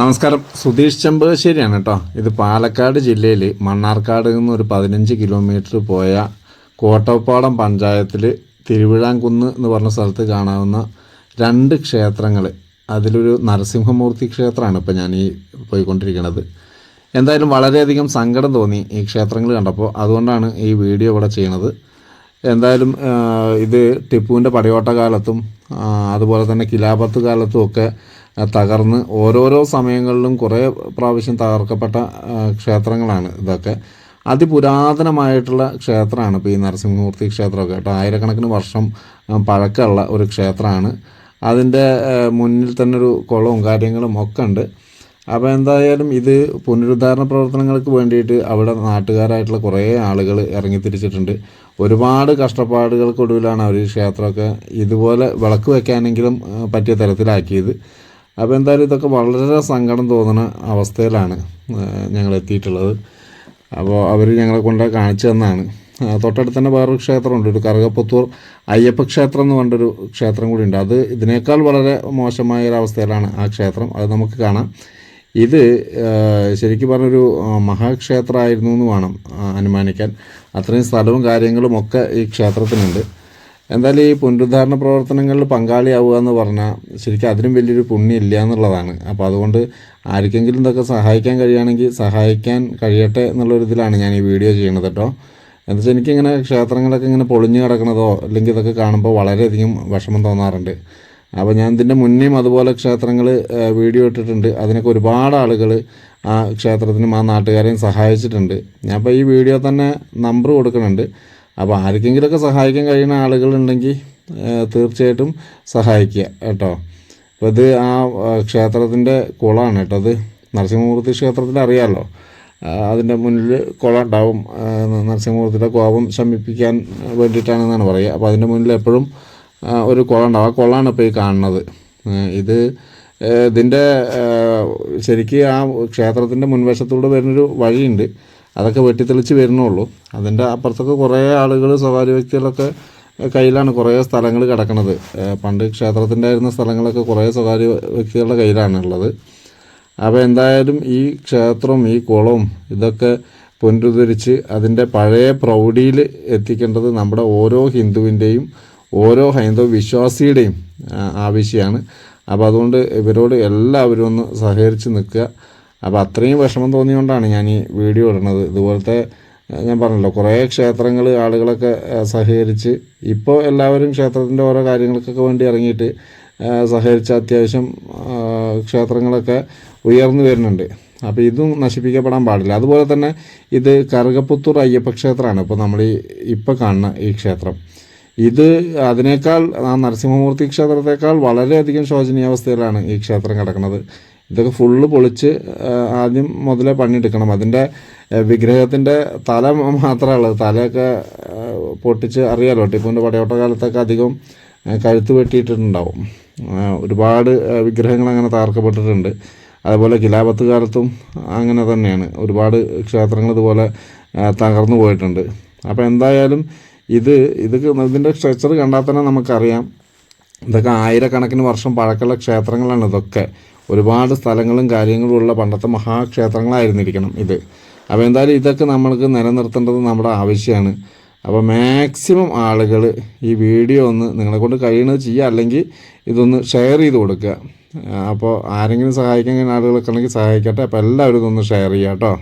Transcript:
നമസ്കാരം. സുധീഷ് ചെമ്പകശ്ശേരിയാണ് കേട്ടോ. ഇത് പാലക്കാട് ജില്ലയിൽ മണ്ണാർക്കാട് നിന്ന് ഒരു പതിനഞ്ച് കിലോമീറ്റർ പോയ കോട്ടപ്പാടം പഞ്ചായത്തിൽ തിരുവിഴാംകുന്ന് എന്ന് പറഞ്ഞ സ്ഥലത്ത് കാണാവുന്ന രണ്ട് ക്ഷേത്രങ്ങൾ അതിലൊരു നരസിംഹമൂർത്തി ക്ഷേത്രമാണ് ഇപ്പോൾ ഞാൻ ഈ പോയിക്കൊണ്ടിരിക്കുന്നത് എന്തായാലും വളരെയധികം സങ്കടം തോന്നി ഈ ക്ഷേത്രങ്ങൾ കണ്ടപ്പോൾ അതുകൊണ്ടാണ് ഈ വീഡിയോ ഇവിടെ ചെയ്യണത്. എന്തായാലും ഇത് ടിപ്പുവിന്റെ പടയോട്ട കാലത്തും അതുപോലെ തന്നെ കിലാപത്ത് കാലത്തും ഒക്കെ തകർന്ന് ഓരോരോ സമയങ്ങളിലും കുറേ പ്രാവശ്യം തകർക്കപ്പെട്ട ക്ഷേത്രങ്ങളാണ് ഇതൊക്കെ. അതിപുരാതനമായിട്ടുള്ള ക്ഷേത്രമാണ് ഇപ്പോൾ ഈ നരസിംഹമൂർത്തി ക്ഷേത്രമൊക്കെ. കേട്ടോ ആയിരക്കണക്കിന് വർഷം പഴക്കമുള്ള ഒരു ക്ഷേത്രമാണ്. അതിന്റെ മുന്നിൽ തന്നെ ഒരു കുളവും കാര്യങ്ങളും ഒക്കെ ഉണ്ട്. അപ്പോൾ എന്തായാലും ഇത് പുനരുദ്ധാരണ പ്രവർത്തനങ്ങൾക്ക് വേണ്ടിയിട്ട് അവിടെ നാട്ടുകാരായിട്ടുള്ള കുറേ ആളുകൾ ഇറങ്ങിത്തിരിച്ചിട്ടുണ്ട്. ഒരുപാട് കഷ്ടപ്പാടുകൾക്കൊടുവിലാണ് അവർ ക്ഷേത്രമൊക്കെ ഇതുപോലെ വിളക്ക് വെക്കാനെങ്കിലും പറ്റിയ തരത്തിലാക്കിയത്. അപ്പോൾ എന്തായാലും ഇതൊക്കെ വളരെ സങ്കടം തോന്നുന്ന അവസ്ഥയിലാണ് ഞങ്ങൾ എത്തിയിട്ടുള്ളത്. അപ്പോൾ അവർ ഞങ്ങളെ കൊണ്ട് കാണിച്ചു തന്നാണ്. തൊട്ടടുത്ത് തന്നെ വേറൊരു ക്ഷേത്രമുണ്ട് ഒരു കറുകപ്പുത്തൂർ അയ്യപ്പ ക്ഷേത്രം എന്ന് പറഞ്ഞൊരു ക്ഷേത്രം കൂടി ഉണ്ട്. അത് ഇതിനേക്കാൾ വളരെ മോശമായ ഒരു അവസ്ഥയിലാണ് ആ ക്ഷേത്രം. അത് നമുക്ക് കാണാം. ഇത് ശരിക്കും പറഞ്ഞൊരു മഹാക്ഷേത്രമായിരുന്നു എന്ന് വേണം അനുമാനിക്കാൻ. അത്രയും സ്ഥലവും കാര്യങ്ങളും ഒക്കെ ഈ ക്ഷേത്രത്തിനുണ്ട്. എന്തായാലും ഈ പുനരുദ്ധാരണ പ്രവർത്തനങ്ങളിൽ പങ്കാളിയാവുക എന്ന് പറഞ്ഞാൽ ശരിക്കും അതിനും വലിയൊരു പുണ്യം ഇല്ല എന്നുള്ളതാണ്. അപ്പോൾ അതുകൊണ്ട് ആർക്കെങ്കിലും ഇതൊക്കെ സഹായിക്കാൻ കഴിയുകയാണെങ്കിൽ സഹായിക്കാൻ കഴിയട്ടെ എന്നുള്ളൊരു ഇതിലാണ് ഞാൻ ഈ വീഡിയോ ചെയ്യുന്നത് കേട്ടോ. എന്താ വെച്ചാൽ എനിക്കിങ്ങനെ ക്ഷേത്രങ്ങളൊക്കെ ഇങ്ങനെ പൊളിഞ്ഞു കിടക്കണതോ അല്ലെങ്കിൽ ഇതൊക്കെ കാണുമ്പോൾ വളരെയധികം വിഷമം തോന്നാറുണ്ട്. അപ്പോൾ ഞാൻ ഇതിന്റെ മുന്നേയും അതുപോലെ ക്ഷേത്രങ്ങൾ വീഡിയോ ഇട്ടിട്ടുണ്ട്. അതിനൊക്കെ ഒരുപാട് ആളുകൾ ആ ക്ഷേത്രത്തിനും ആ നാട്ടുകാരെയും സഹായിച്ചിട്ടുണ്ട്. ഞാൻ ഈ വീഡിയോ തന്നെ നമ്പർ കൊടുക്കുന്നുണ്ട്. അപ്പോൾ ആർക്കെങ്കിലുമൊക്കെ സഹായിക്കാൻ കഴിയുന്ന ആളുകളുണ്ടെങ്കിൽ തീർച്ചയായിട്ടും സഹായിക്കുക കേട്ടോ. അപ്പോൾ ഇത് ആ ക്ഷേത്രത്തിന്റെ കുളമാണ് കേട്ടോ. അത് നരസിംഹമൂർത്തി ക്ഷേത്രത്തിൽ അറിയാമല്ലോ അതിന്റെ മുന്നിൽ കുളം ഉണ്ടാവും. നരസിംഹമൂർത്തിയുടെ കോപം ശമിപ്പിക്കാൻ വേണ്ടിയിട്ടാണെന്നാണ് പറയുക. അപ്പോൾ അതിന്റെ മുന്നിൽ എപ്പോഴും ഒരു കുളം ഉണ്ടാവും. ആ കുളമാണ് ഇപ്പോൾ ഈ കാണുന്നത്. ഇത് ഇതിന്റെ ശരിക്കും ആ ക്ഷേത്രത്തിന്റെ മുൻവശത്തൂടെ വരുന്നൊരു വഴിയുണ്ട്. അതൊക്കെ വെട്ടിത്തെളിച്ച് വരുന്നുള്ളൂ. അതിന്റെ അപ്പുറത്തൊക്കെ കുറേ ആളുകൾ സ്വകാര്യ വ്യക്തികളൊക്കെ കയ്യിലാണ് കുറേ സ്ഥലങ്ങൾ കിടക്കുന്നത് പണ്ട് ക്ഷേത്രത്തിന്റെ ആയിരുന്ന സ്ഥലങ്ങളൊക്കെ കുറേ സ്വകാര്യ വ്യക്തികളുടെ കയ്യിലാണ് ഉള്ളത്. അപ്പോൾ എന്തായാലും ഈ ക്ഷേത്രം ഈ കുളവും ഇതൊക്കെ പുനരുദ്ധരിച്ച് അതിന്റെ പഴയ പ്രൗഢിയിൽ എത്തിക്കേണ്ടത് നമ്മുടെ ഓരോ ഹിന്ദുവിന്റെയും ഓരോ ഹൈന്ദവ വിശ്വാസിയുടെയും ആവശ്യമാണ്. അപ്പോൾ അതുകൊണ്ട് ഇവരോട് എല്ലാവരും ഒന്ന് സഹകരിച്ച് നിൽക്കുക. അപ്പോൾ അത്രയും വിഷമം തോന്നിയുകൊണ്ടാണ് ഞാൻ ഈ വീഡിയോ ഇടുന്നത്. ഇതുപോലത്തെ ഞാൻ പറഞ്ഞല്ലോ കുറേ ക്ഷേത്രങ്ങൾ ആളുകളൊക്കെ സഹകരിച്ച് ഇപ്പോൾ എല്ലാവരും ക്ഷേത്രത്തിന്റെ ഓരോ കാര്യങ്ങൾക്കൊക്കെ വേണ്ടി ഇറങ്ങിയിട്ട് സഹകരിച്ച അത്യാവശ്യം ക്ഷേത്രങ്ങളൊക്കെ ഉയർന്നു വരുന്നുണ്ട്. അപ്പോൾ ഇതും നശിപ്പിക്കപ്പെടാൻ പാടില്ല. അതുപോലെ തന്നെ ഇത് കറുകപ്പുത്തൂർ അയ്യപ്പ ക്ഷേത്രമാണ് ഇപ്പോൾ നമ്മൾ ഈ ഇപ്പോൾ കാണുന്ന ഈ ക്ഷേത്രം. ഇത് അതിനേക്കാൾ ആ നരസിംഹമൂർത്തി ക്ഷേത്രത്തേക്കാൾ വളരെയധികം ശോചനീയാവസ്ഥയിലാണ് ഈ ക്ഷേത്രം കിടക്കുന്നത്. ഇതൊക്കെ ഫുള്ള് പൊളിച്ച് ആദ്യം മുതലേ പണിയെടുക്കണം. അതിന്റെ വിഗ്രഹത്തിന്റെ തല മാത്രമേ ഉള്ളത് തലയൊക്കെ പൊട്ടിച്ച് അറിയാലോ ടിപ്പുവിന്റെ പടയോട്ട കാലത്തൊക്കെ അധികം കഴുത്ത് വെട്ടിയിട്ടുണ്ടാവും. ഒരുപാട് വിഗ്രഹങ്ങൾ അങ്ങനെ തകർക്കപ്പെട്ടിട്ടുണ്ട്. അതുപോലെ കിലാപത്ത് കാലത്തും അങ്ങനെ തന്നെയാണ്. ഒരുപാട് ക്ഷേത്രങ്ങൾ ഇതുപോലെ തകർന്നു പോയിട്ടുണ്ട്. അപ്പോൾ എന്തായാലും ഇത് ഇത് ഇതിന്റെ സ്ട്രക്ചർ കണ്ടാൽ തന്നെ നമുക്കറിയാം. ഇതൊക്കെ ആയിരക്കണക്കിന് വർഷം പഴക്കമുള്ള ക്ഷേത്രങ്ങളാണ് ഇതൊക്കെ. ഒരുപാട് സ്ഥലങ്ങളും കാര്യങ്ങളും ഉള്ള പണ്ടത്തെ മഹാക്ഷേത്രങ്ങളായിരുന്നിരിക്കണം ഇത്. അപ്പോൾ എന്തായാലും ഇതൊക്കെ നമ്മൾക്ക് നിലനിർത്തേണ്ടത് നമ്മുടെ ആവശ്യമാണ്. അപ്പോൾ മാക്സിമം ആളുകൾ ഈ വീഡിയോ ഒന്ന് നിങ്ങളെക്കൊണ്ട് കഴിയുന്നത് ചെയ്യുക അല്ലെങ്കിൽ ഇതൊന്ന് ഷെയർ ചെയ്ത് കൊടുക്കുക. അപ്പോൾ ആരെങ്കിലും സഹായിക്കാൻ കഴിയുന്ന ആളുകളൊക്കെ ഉണ്ടെങ്കിൽ സഹായിക്കട്ടെ. അപ്പോൾ എല്ലാവരും ഇതൊന്ന് ഷെയർ ചെയ്യുക കേട്ടോ.